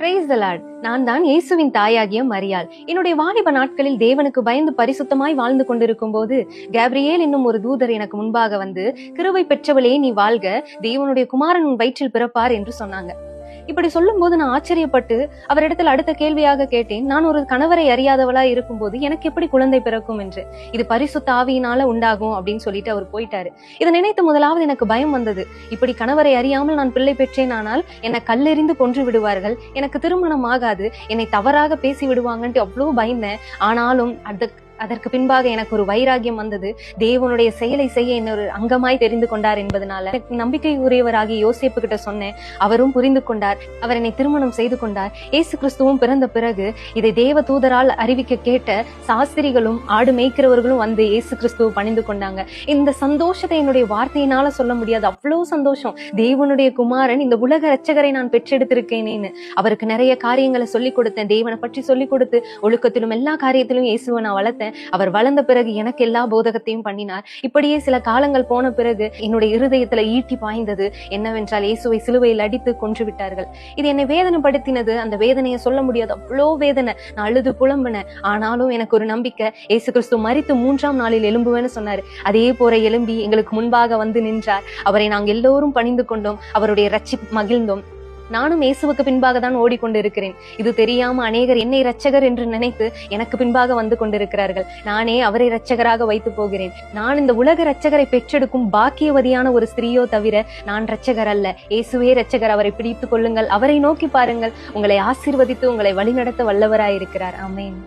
Praise the Lord நான் தான் இயேசுவின் தாயாகிய மரியாள். என்னுடைய வாலிப நாட்களில் தேவனுக்கு பயந்து பரிசுத்தமாய் வாழ்ந்து கொண்டிருக்கும் போது கேப்ரியேல் என்னும் ஒரு தூதர் எனக்கு முன்பாக வந்து கிருவை பெற்றவளே நீ வாழ்க தேவனுடைய குமாரன் உன் வயிற்றில் பிறப்பார் என்று சொன்னாங்க. இப்படி சொல்லும்போது நான் ஆச்சரியப்பட்டு அவரிடத்தில் அடுத்த கேள்வியாக கேட்டேன் நான் ஒரு கணவரை அறியாதவளா இருக்கும்போது எனக்கு எப்படி குழந்தை பிறக்கும் என்று? இது பரிசுத்த ஆவியினால உண்டாகும் அப்படின்னு சொல்லிட்டு அவர் போயிட்டாரு. இதை நினைத்து முதலாவது எனக்கு பயம் வந்தது. இப்படி கணவரை அறியாமல் நான் பிள்ளை பெற்றேன் ஆனால் என்னை கல்லெறிந்து கொன்று விடுவார்கள் எனக்கு திருமணம் ஆகாது என்னை தவறாக பேசி விடுவாங்கன்ட்டு அவ்வளவு பயந்தேன். ஆனாலும் அது அதற்கு பின்பாக எனக்கு ஒரு வைராகியம் வந்தது. தேவனுடைய செயலை செய்ய என்ன ஒரு அங்கமாய் தெரிந்து கொண்டார் என்பதனால நம்பிக்கை உரியவராகி யோசிப்பு கிட்ட சொன்னேன். அவரும் புரிந்து கொண்டார். அவர் என்னை திருமணம் செய்து கொண்டார். இயேசு கிறிஸ்துவும் பிறந்த பிறகு இதை தேவ தூதரால் அறிவிக்க கேட்ட சாஸ்திரிகளும் ஆடு மேய்க்கிறவர்களும் வந்து இயேசு கிறிஸ்துவ பணிந்து கொண்டாங்க. இந்த சந்தோஷத்தை என்னுடைய வார்த்தையினால சொல்ல முடியாது. அவ்வளவு சந்தோஷம். தேவனுடைய குமாரன் இந்த உலக ரச்சகரை நான் பெற்றெடுத்திருக்கேனேன்னு. அவருக்கு நிறைய காரியங்களை சொல்லிக் கொடுத்தேன். தேவனை பற்றி சொல்லிக் கொடுத்து ஒழுக்கத்திலும் எல்லா காரியத்திலும் இயேசுவை நான் வளர்த்தேன். அவர் வளர்ந்த பிறகு எனக்கு எல்லா போதகத்தையும் பண்ணினார். இப்படியே சில காலங்கள் போன பிறகு என்னுடைய இருதயத்துல ஈட்டி பாய்ந்தது என்னவென்றால் இயேசுவை சிலுவையில் அடித்து கொன்று விட்டார்கள். இது என்னை வேதனைப்படுத்தினது. அந்த வேதனையை சொல்ல முடியாது. அவ்வளோ வேதனை. நான் அழுது புலம்பினேன். ஆனாலும் எனக்கு ஒரு நம்பிக்கை. இயேசு கிறிஸ்து மரித்து மூன்றாம் நாளில் எழும்புவேன்னு சொன்னாரு. அதே போற எழும்பி எங்களுக்கு முன்பாக வந்து நின்றார். அவரை நாங்கள் எல்லோரும் பணிந்து கொண்டோம். அவருடைய ரச்சி மகிழ்ந்தோம். நானும் இயேசுவுக்கு பின்பாக தான் ஓடிக்கொண்டு இருக்கிறேன் இது தெரியாம அநேகர் என்னை ரட்சகர் என்று நினைத்து எனக்கு பின்பாக வந்து கொண்டிருக்கிறார்கள். நானே அவரை ரட்சகராக வைத்து போகிறேன். நான் இந்த உலக ரட்சகரை பெற்றெடுக்கும் பாக்கியவதியான ஒரு ஸ்திரீயோ தவிர நான் ரட்சகர் அல்ல. இயேசுவே ரட்சகர் அவரை பிடித்துக் கொள்ளுங்கள். அவரை நோக்கி பாருங்கள். உங்களை ஆசீர்வதித்து உங்களை வழிநடத்த வல்லவராயிருக்கிறார். அமேன்